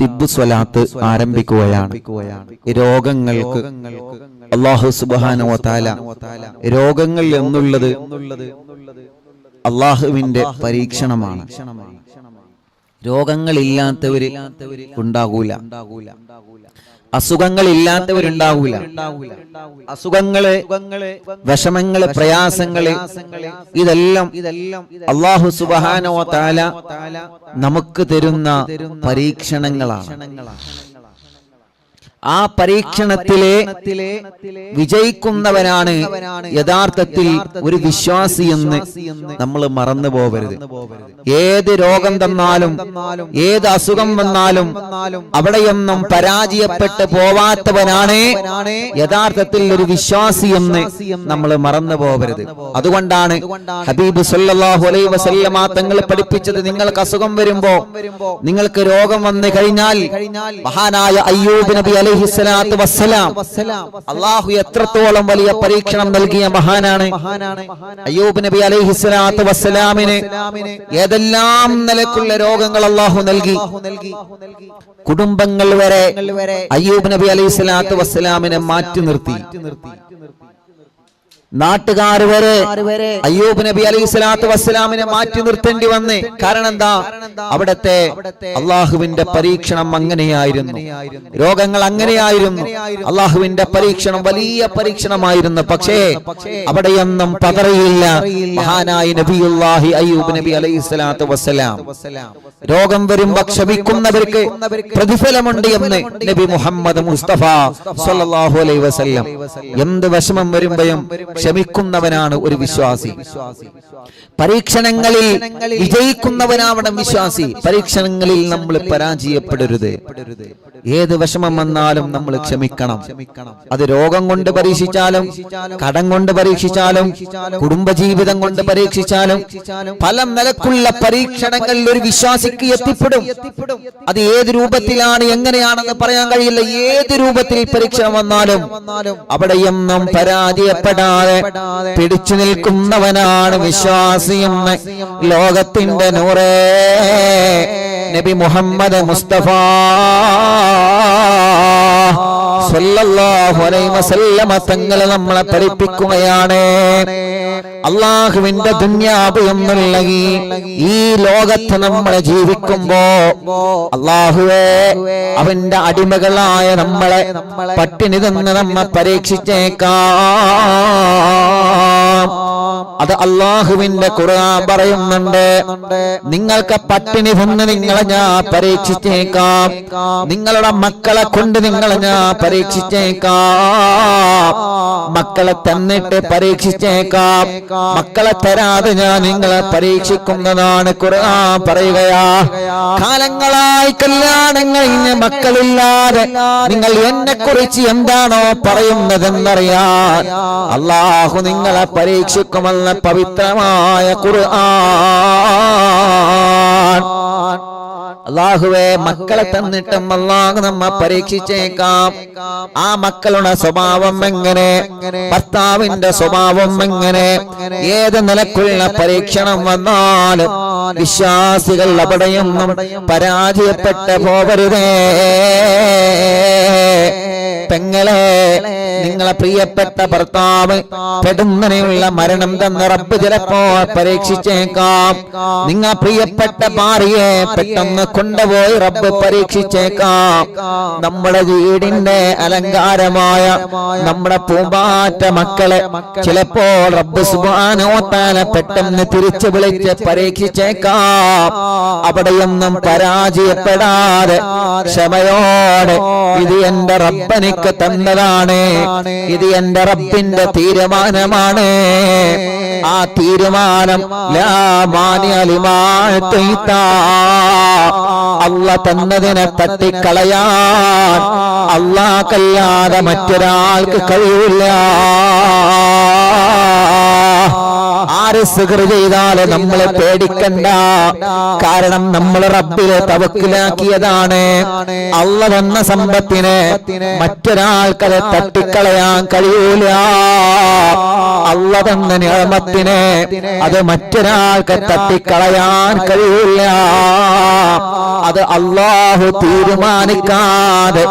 തിബ് സ്വലാത്ത് ആരംഭിക്കുകയാണ്. രോഗങ്ങൾക്ക് അള്ളാഹു സുബാനോ താല രോഗങ്ങൾ എന്നുള്ളത് അള്ളാഹുവിന്റെ പരീക്ഷണമാണ്. രോഗങ്ങളില്ലാത്തവര് ഉണ്ടാകൂല. അസുഖങ്ങളില്ലാത്തവരുണ്ടാകൂല അസുഖങ്ങൾ വിഷമങ്ങൾ പ്രയാസങ്ങൾ ഇതെല്ലാം ഇതെല്ലാം അള്ളാഹു സുബാനോ താല നമുക്ക് തരുന്ന പരീക്ഷണങ്ങളാണ്. ആ പരീക്ഷണത്തിലെ വിജയിക്കുന്നവനാണ് യഥാർത്ഥത്തിൽ ഒരു വിശ്വാസി എന്ന് നമ്മൾ മറന്നു പോകരുത്. ഏത് രോഗം തന്നാലും ഏത് അസുഖം വന്നാലും അവിടെയൊന്നും പരാജയപ്പെട്ട് പോവാത്തവനാണ് യഥാർത്ഥത്തിൽ ഒരു വിശ്വാസി എന്ന് നമ്മൾ മറന്നു പോകരുത്. അതുകൊണ്ടാണ് ഹബീബ് സല്ലാഹു അലൈഹി വസല്ലമ തങ്ങൾ പഠിപ്പിച്ചത് നിങ്ങൾക്ക് അസുഖം വരുമ്പോ നിങ്ങൾക്ക് രോഗം വന്നു കഴിഞ്ഞാൽ മഹാനായ അയ്യൂബ് നബി അള്ളാഹു എത്രത്തോളം വലിയ പരീക്ഷണം നൽകിയ മഹാനാണ്. അയ്യൂബ് നബി അലൈഹി സ്വലാത്തു വസ്സലാമിന് ഏതെല്ലാം നിലക്കുള്ള രോഗങ്ങൾ അള്ളാഹു നൽകി. കുടുംബങ്ങൾ വരെ അയ്യൂബ് നബി അലൈഹി സ്വലാത്തു വസ്സലാമിനെ മാറ്റി നിർത്തി. നാട്ടുകാർ വരെ അയ്യൂബ് നബി അലൈഹി സ്വലാത്തു വസ്സലാമിനെ മാറ്റി നിർത്തേണ്ടി വന്ന്. കാരണം എന്താ? അവിടത്തെ അള്ളാഹുവിന്റെ പരീക്ഷണം അങ്ങനെയായിരുന്നു. രോഗങ്ങൾ അങ്ങനെയായിരുന്നു. അള്ളാഹുവിന്റെ പരീക്ഷണം വലിയ പരീക്ഷണമായിരുന്നു. പക്ഷേ അവിടെയൊന്നും പതറിയില്ല. മഹാനായ നബിയുല്ലാഹി അയ്യൂബ് നബി അലൈഹി സ്വലാത്തു വസ്സലാം. രോഗം വരുമ്പോ ക്ഷമിക്കുന്നവർക്ക് പ്രതിഫലമുണ്ട് എന്ന് നബി മുഹമ്മദ് മുസ്തഫ സല്ലല്ലാഹു അലൈഹി വസല്ലം. എന്ത് വിഷമം വരുമ്പോഴും ക്ഷമിക്കുന്നവനാണ് ഒരു വിശ്വാസി. പരീക്ഷണങ്ങളിൽ വിജയിക്കുന്നവനാവണം വിശ്വാസി. പരീക്ഷണങ്ങളിൽ നമ്മൾ പരാജയപ്പെടരുത്. ഏത് വിഷമം വന്നാലും നമ്മൾ ക്ഷമിക്കണം. അത് രോഗം കൊണ്ട് പരീക്ഷിച്ചാലും കടം കൊണ്ട് പരീക്ഷിച്ചാലും കുടുംബജീവിതം കൊണ്ട് പരീക്ഷിച്ചാലും പല നിലക്കുള്ള പരീക്ഷണങ്ങളിൽ ഒരു വിശ്വാസിക്ക് എത്തിപ്പെടും. അത് ഏത് രൂപത്തിലാണ് എങ്ങനെയാണെന്ന് പറയാൻ കഴിയില്ല. ഏത് രൂപത്തിൽ പരീക്ഷ വന്നാലും അവിടെയൊന്നും പരാജയപ്പെടാതെ പിടിച്ചു നിൽക്കുന്നവനാണ് വിശ്വാസിയെന്ന് ലോകത്തിന്റെ നൂറേ. നബി മുഹമ്മദ് മുസ്തഫ സല്ലല്ലാഹു അലൈഹി വസല്ലമ തങ്ങളെ നമ്മളെ പഠിപ്പിക്കുകയാണ്. അള്ളാഹുവിന്റെ എന്നുള്ള ഈ ഈ ലോകത്ത് നമ്മൾ ജീവിക്കുമ്പോ അള്ളാഹുവേ അവന്റെ അടിമകളായ നമ്മളെ പട്ടിണി തന്ന് നമ്മെ പരീക്ഷിച്ചേക്കാം. അത് അള്ളാഹുവിന്റെ ഖുർആൻ പറയുന്നുണ്ട്. നിങ്ങൾക്ക് പട്ടിണി തന്ന് നിങ്ങളെ ഞാൻ പരീക്ഷിച്ചേക്കാം. നിങ്ങളുടെ മക്കളെ കൊണ്ട് നിങ്ങളെ ഞാൻ പരീക്ഷിച്ചേക്കാം. മക്കളെ തന്നിട്ട് പരീക്ഷിച്ചേക്കാം. മക്കളെ തരാതെ ഞാൻ നിങ്ങളെ പരീക്ഷിക്കുന്നതാണ് ഖുർആൻ പറയുകയാ. കാലങ്ങളായി കല്യാണം കഴിഞ്ഞ് മക്കളില്ലാതെ നിങ്ങൾ എന്നെ കുറിച്ച് എന്താണോ പറയുന്നതെന്നറിയാൻ അള്ളാഹു നിങ്ങളെ പരീക്ഷിക്കുമെന്ന പവിത്രമായ ഖുർആൻ. അള്ളാഹുവെ മക്കളെ തന്നിട്ടും അള്ളാഹു നമ്മ പരീക്ഷിച്ചേക്കാം. ആ മക്കളുടെ സ്വഭാവം എങ്ങനെ? ഭർത്താവിന്റെ സ്വഭാവം എങ്ങനെ? ഏത് നിലക്കുള്ള പരീക്ഷണം വന്നാലും വിശ്വാസികൾ അവിടെയൊന്നും പരാജയപ്പെട്ട് പോവരുതേ. പെങ്ങളെ നിങ്ങളെ പ്രിയപ്പെട്ട ഭർത്താവ് പെടുന്നനെയുള്ള മരണം തന്ന റബ്ബ് ചിലപ്പോ പരീക്ഷിച്ചേക്കാം. നിങ്ങൾ പ്രിയപ്പെട്ട ഭാര്യയെ പെട്ടെന്ന് കൊണ്ടുപോയി റബ്ബ് പരീക്ഷിച്ചേക്കാം. നമ്മുടെ വീടിന്റെ അലങ്കാരമായ നമ്മുടെ പൂമ്പാറ്റ മക്കളെ ചിലപ്പോൾ റബ്ബ് സുബാനോത്താല പെട്ടെന്ന് തിരിച്ചു വിളിച്ച് പരീക്ഷിച്ചേക്കാം അവിടെയൊന്നും പരാജയപ്പെടാതെ ക്ഷമയോടെ ഇത് എന്റെ റബ്ബനിക്ക് തന്നതാണ്. ഇത് എന്റെ റബ്ബിന്റെ തീരുമാനമാണ്. ആ തീരുമാനം. അല്ല തന്നതിനെ തട്ടിക്കളയാൻ അല്ലാക്കല്ലാതെ മറ്റൊരാൾക്ക് കഴിയില്ല ആര് സിഹർ ചെയ്താൽ നമ്മളെ പേടിക്കണ്ട. കാരണം നമ്മൾ റബ്ബിലെ തവക്കിലാക്കിയതാണ്. അള്ള തന്ന സമ്പത്തിനെ മറ്റൊരാൾക്കത് തട്ടിക്കളയാൻ കഴിയൂല. അള്ള തന്ന നിയമത്തിനെ അത് മറ്റൊരാൾക്ക് തട്ടിക്കളയാൻ കഴിയൂല. അത് അള്ളാഹു തീരുമാനിക്കാതെ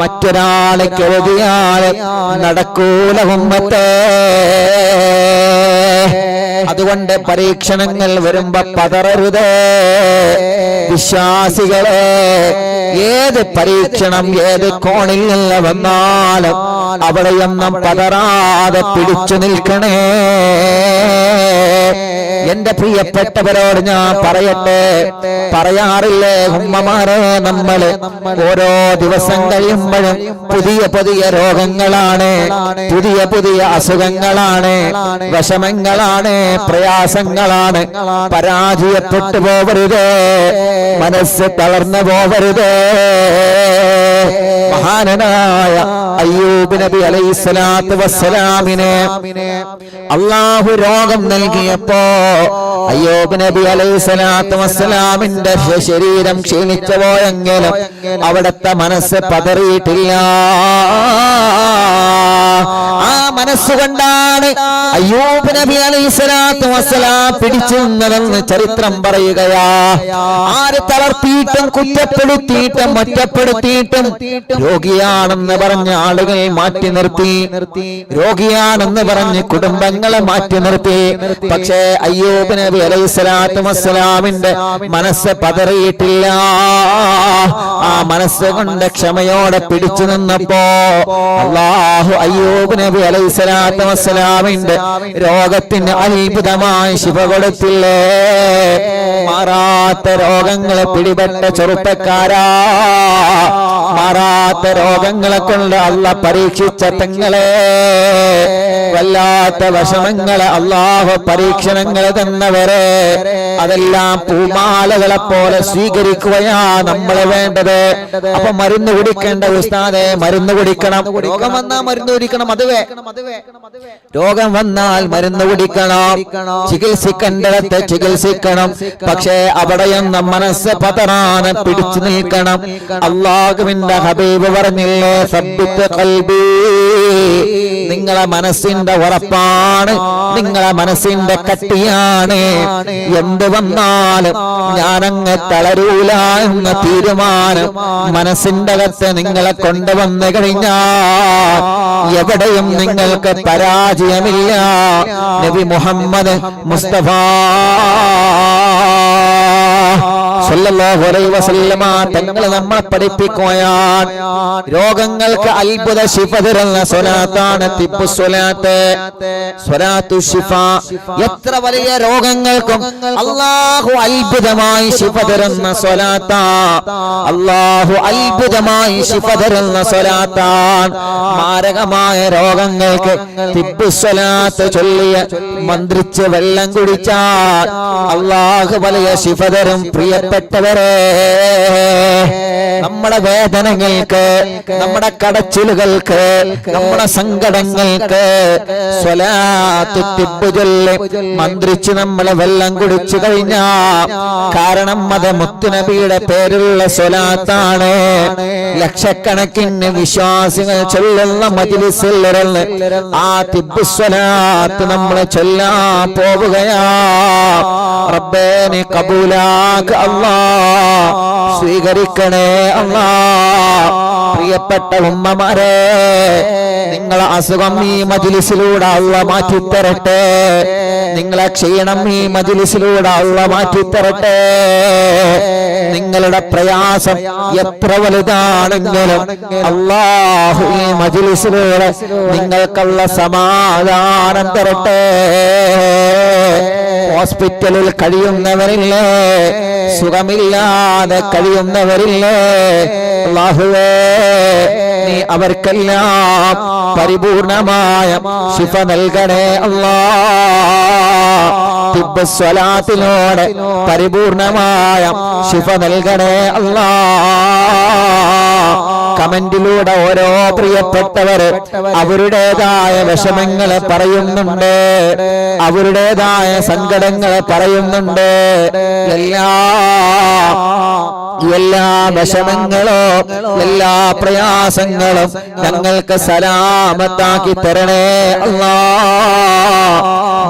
മറ്റൊരാളെ കരുതിയാൽ നടക്കൂല ഉമ്മത്തേ. അതുകൊണ്ട് പരീക്ഷണങ്ങൾ വരുമ്പോ പതറരുത്. വിശ്വാസികളെ ഏത് പരീക്ഷണം ഏത് കോണിൽ നിന്ന് വന്നാലും അവിടെയൊന്നും പതറാതെ പിടിച്ചു നിൽക്കണേ. എന്റെ പ്രിയപ്പെട്ടവരോട് ഞാൻ പറയട്ടെ പറയാറില്ലേ ഉമ്മമാരെ നമ്മൾ ഓരോ ദിവസം കഴിയുമ്പോഴും പുതിയ പുതിയ രോഗങ്ങളാണ് പുതിയ പുതിയ അസുഖങ്ങളാണ് വിഷമങ്ങളാണ് പ്രയാസങ്ങളാണ്. പരാജയപ്പെട്ടു പോവരുത്. മനസ്സ് തളർന്നു പോവരുത്. മഹാനനായ അയ്യൂബ് നബി അലൈഹി സ്വലാത്തു വസ്സലാമിനെ അള്ളാഹു രോഗം നൽകിയപ്പോ അയ്യൂബ് നബി അലൈഹി സ്വലാത്തു വസ്സലാമിന്റെ ശരീരം ക്ഷീണിച്ചു പോയെങ്കിലും അവിടുത്തെ മനസ്സ് പതറിയിട്ടില്ല. ആ മനസ്സുകൊണ്ടാണ് അയ്യൂബ് നബി അലൈഹി സ്വലാത്തു വസ്സലാം പിടിച്ചു നിന്നതെന്ന് ചരിത്രം പറയുകയാ. ആര് തളർത്തിയിട്ടും കുറ്റപ്പെടുത്തിയിട്ടും ഒറ്റപ്പെടുത്തിയിട്ടും രോഗിയാണെന്ന് പറഞ്ഞ ആളുകൾ മാറ്റി നിർത്തി. രോഗിയാണെന്ന് പറഞ്ഞ് കുടുംബങ്ങളെ മാറ്റി നിർത്തി. പക്ഷേ അയ്യൂബ് നബി അലൈഹി സ്വലാത്തു വസ്സലാമിന്റെ മനസ്സ് പതറിയിട്ടില്ല. ആ മനസ്സ് കൊണ്ട് ക്ഷമയോടെ പിടിച്ചു നിന്നപ്പോ അള്ളാഹു അയ്യൂബ് നബി അലൈഹി സ്വലാത്തു വസ്സലാമിന്റെ രോഗത്തിന് അത്ഭുതമായി ശിവ കൊടുത്തില്ലേ മാറാത്ത രോഗങ്ങളെ പിടിപെട്ട ചെറുപ്പക്കാരാ. മാറാത്ത രോഗങ്ങളെ കൊണ്ട് അല്ല പരീക്ഷിച്ച തങ്ങളെ. വല്ലാത്ത വിഷമങ്ങളെ അള്ളാഹു പരീക്ഷണങ്ങൾ തന്നവരെ. അതെല്ലാം പൂമാലകളെ പോലെ സ്വീകരിക്കുകയാ നമ്മൾ വേണ്ടത്. അപ്പൊ മരുന്ന് കുടിക്കേണ്ട ഉസ്താദെ മരുന്ന് കുടിക്കണം. രോഗം വന്നാൽ മരുന്ന് കുടിക്കണം അത് രോഗം വന്നാൽ മരുന്ന് കുടിക്കണം. ചികിത്സിക്കേണ്ടടത്ത് ചികിത്സിക്കണം. പക്ഷേ അവിടെയൊന്നും മനസ്സ് പതറാനെ പിടിച്ചു നിൽക്കണം. അള്ളാഹുവിന്റെ ഹബീബ് പറഞ്ഞില്ലേ? സബ്ബിത്ത് കൽബി. നിങ്ങളെ മനസ്സിന്റെ ഉറപ്പാണ്. നിങ്ങളെ മനസ്സിന്റെ കട്ടിയാണ്. എന്ത് വന്നാലും ഞാനങ്ങ് തളരൂല എന്ന തീരുമാനം മനസ്സിന്റെ അകത്ത് നിങ്ങളെ കൊണ്ടുവന്നു കഴിഞ്ഞാൽ എവിടെയും നിങ്ങൾക്ക് പരാജയമില്ല. നബി മുഹമ്മദ് മുസ്തഫ സല്ലല്ലാഹു അലൈഹി വസല്ലമ തങ്ങൾ നമ്മളെ പഠിപ്പിക്കുകയാണ്. രോഗങ്ങൾക്ക് അത്ഭുത ശിഫ തരുന്ന സ്വലാത്താണ് തിപ്പു സ്വലാത്ത്. സ്വലാത്തു ശിഫ. എത്ര വലിയ രോഗങ്ങൾക്കും അള്ളാഹു അത്ഭുതമായി ശിഫ തരുന്ന സ്വലാത്ത. അള്ളാഹു അത്ഭുതമായി ശിഫ തരുന്ന സ്വലാത്താണ് മാരകമായ രോഗങ്ങൾക്ക് തിപ്പു സ്വലാത്ത് ചൊല്ലിയ മന്ത്രിച്ച് വെള്ളം കുടിച്ചാൽ അള്ളാഹു വലിയ ശിഫ തരും. പ്രിയപ്പെട്ടവരെ നമ്മുടെ വേദനകൾക്ക് നമ്മുടെ കടച്ചിലുകൾക്ക് നമ്മുടെ സങ്കടങ്ങൾക്ക് മന്ത്രിച്ച് നമ്മളെ വെള്ളം കുടിച്ചു കഴിഞ്ഞ. കാരണം അത് മുത്തുനബിയുടെ പേരുള്ള സ്വലാത്താണ്. ലക്ഷക്കണക്കിന് വിശ്വാസികൾ ചൊല്ലുന്ന മജിലിസിൽ ആ തിബ് സ്വലാത്ത് നമ്മളെ ചൊല്ലാൻ പോവുകയാ. റബ്ബേനെ കബൂലാക്ക് അല്ലാ സ്വീകരിക്കണേ അല്ലാ പ്രിയപ്പെട്ട ഉമ്മമാരെ നിങ്ങളെ അസുഖം ഈ മജിലിസിലൂടെ അള്ള മാറ്റിത്തരട്ടെ. നിങ്ങളെ ക്ഷീണം ഈ മജിലിസിലൂടെ അള്ള മാറ്റിത്തരട്ടെ. നിങ്ങളുടെ പ്രയാസം എത്ര വലുതാണെങ്കിലും അള്ളാഹു ഈ മജിലിസിലൂടെ നിങ്ങൾക്കുള്ള സമാധാനം തരട്ടെ. ഹോസ്പിറ്റലിൽ കഴിയുന്നവരില്ലേ സുഖമില്ലാതെ കഴിയുന്നവരില്ലേ നീ അവർക്കെല്ലാം പരിപൂർണമായ ശിഫ നൽകണേ തിബ്ബ് പരിപൂർണമായ ശിഫ നൽകണേ അള്ളാ. കമന്റിലൂടെ ഓരോ പ്രിയപ്പെട്ടവർ അവരുടേതായ വിഷമങ്ങൾ പറയുന്നുണ്ട്. അവരുടേതായ സങ്കടങ്ങൾ പറയുന്നുണ്ട്. എല്ലാ എല്ലാ വിഷമങ്ങളോ എല്ലാ പ്രയാസങ്ങളും ഞങ്ങൾക്ക് സലാമത്താക്കി തരണേ അല്ലാ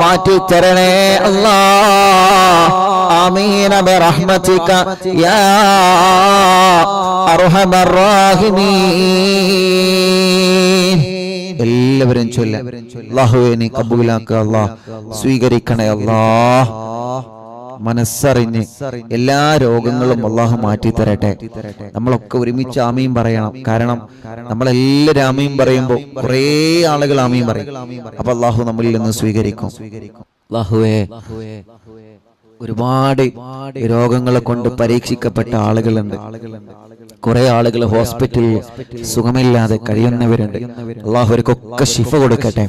മാറ്റി തരണേ അല്ലാ എല്ലാവരും ചൊല്ല. അല്ലാഹുവേ നീ കബൂലാക്കുക സ്വീകരിക്കണേ അല്ലാ മനസ്സറിഞ്ഞ് എല്ലാ രോഗങ്ങളും അള്ളാഹു മാറ്റി തരട്ടെ നമ്മളൊക്കെ ഒരുമിച്ച് ആമയും പറയണം. കാരണം നമ്മളെല്ലാവരും ആമയും പറയുമ്പോൾ കുറേ ആളുകൾ ആമയും പറയും. അപ്പൊ അള്ളാഹു നമ്മളിൽ നിന്ന് സ്വീകരിക്കും. അള്ളാഹുവേ ഒരുപാട് രോഗങ്ങളെ കൊണ്ട് പരീക്ഷിക്കപ്പെട്ട ആളുകളുണ്ട്. കുറെ ആളുകൾ ഹോസ്പിറ്റലിൽ സുഖമില്ലാതെ കഴിയുന്നവരുണ്ട്. അള്ളാഹു ഷിഫ കൊടുക്കട്ടെ.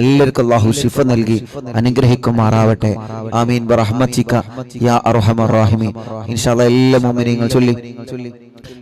എല്ലാവർക്കും അള്ളാഹു ഷിഫ നൽകി അനുഗ്രഹിക്കുമാറാവട്ടെ. ആമീൻ. ബറഹ്മത്തിക യാ അർഹമർ ഇൻഷാല്ലാ എല്ലാ മുഅ്മിനീങ്ങൾ ചൊല്ലി.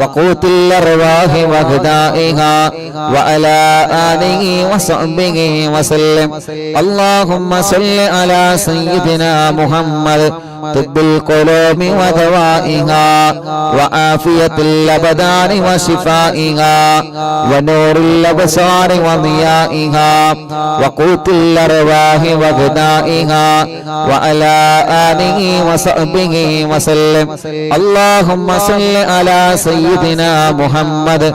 وقوت الأرواح وغذائها وعلى آله وصحبه وسلم. اللهم صل على سيدنا محمد طب القلوب ودوائها وعافية الأبدان وشفائها ونور الأبصار وضيائها وقوت الأرواح وغذائها وعلى آله وصحبه وسلم اللهم صل على سيدنا محمد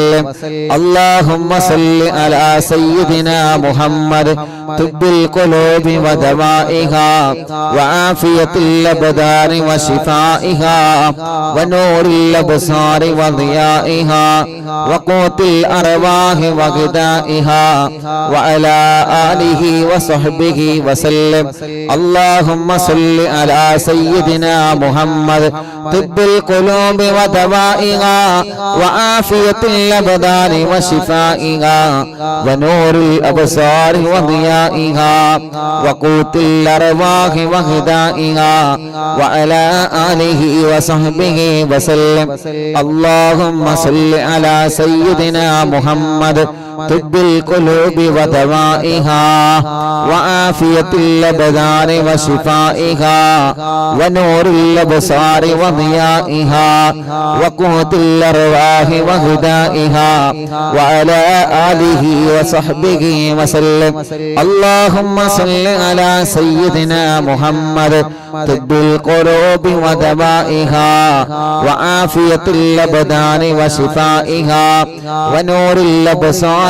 اللهم صل على سيدنا محمد طب القلوب ودوائها وعافية الأبدان وشفائها ونور الأبصار وضيائها وقوت الأرواح وغذائها وعلى آله وصحبه وسلم اللهم صل على سيدنا محمد طب القلوب ودوائها وعافية الأبدان وشفائها ونور الأبصار وضيائها وقوت الأرواح وهدائها وعلى آله وصحبه وسلم اللهم صل على سيدنا محمد طب القلوب ودوائها وعافية الأبدان وشفائها ونور الأبصار وضيائها وقوت الأرواح وهدائها وعلى آله وصحبه وسلم اللهم صل على سيدنا محمد طب القلوب ودوائها وعافية الأبدان وشفائها ونور الأبصار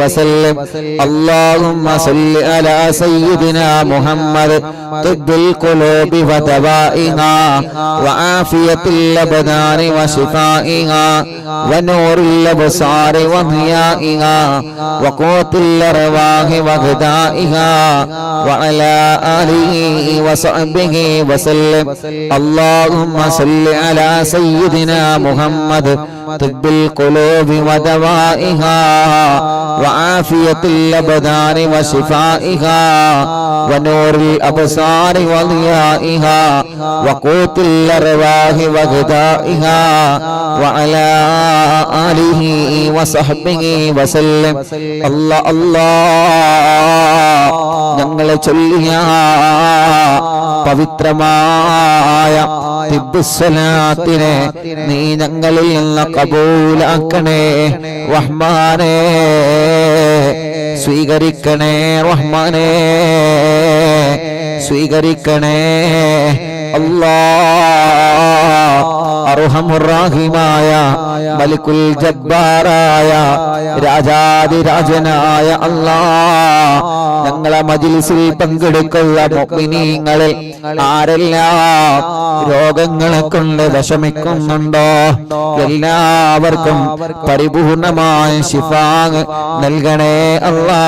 وسلم اللهم صل على سيدنا محمد طب القلوب ودوائها وعافية الأبدان وشفائها ونور الأبصار وضيائها وقوت الأرواح وغذائها وعلى آله وصحبه وسلم اللهم صل على سيدنا محمد طب القلوب ودوائها وعافية الأبدان وشفائها ونور الأبصار وضيائها وقوت الأرواح وغذائها وعلى آله وصحبه وسلم. الله الله. ഞങ്ങളെ ചൊല്ലിയ പവിത്രമായ തിബുസ്വലാത്തിനെ നീ ഞങ്ങളിൽ നിന്ന് കബൂലാക്കണേ റഹ്മാനേ സ്വീകരിക്കണേ റഹ്മാനേ സ്വീകരിക്കണേ. അല്ലാ അർഹമുറാഹിമായ മലിക്കുൽ ജബ്ബാറായ രാജാതിരാജനായ അല്ലാ. ഞങ്ങളെ മജിലിസിൽ പങ്കെടുക്കുന്ന മുഅ്മിനീങ്ങളിൽ ആരെല്ലാം രോഗങ്ങളെ കൊണ്ട് വിഷമിക്കുന്നുണ്ടോ? എല്ലാവർക്കും പരിപൂർണമായ ശിഫാങ് നൽകണേ അല്ലാ.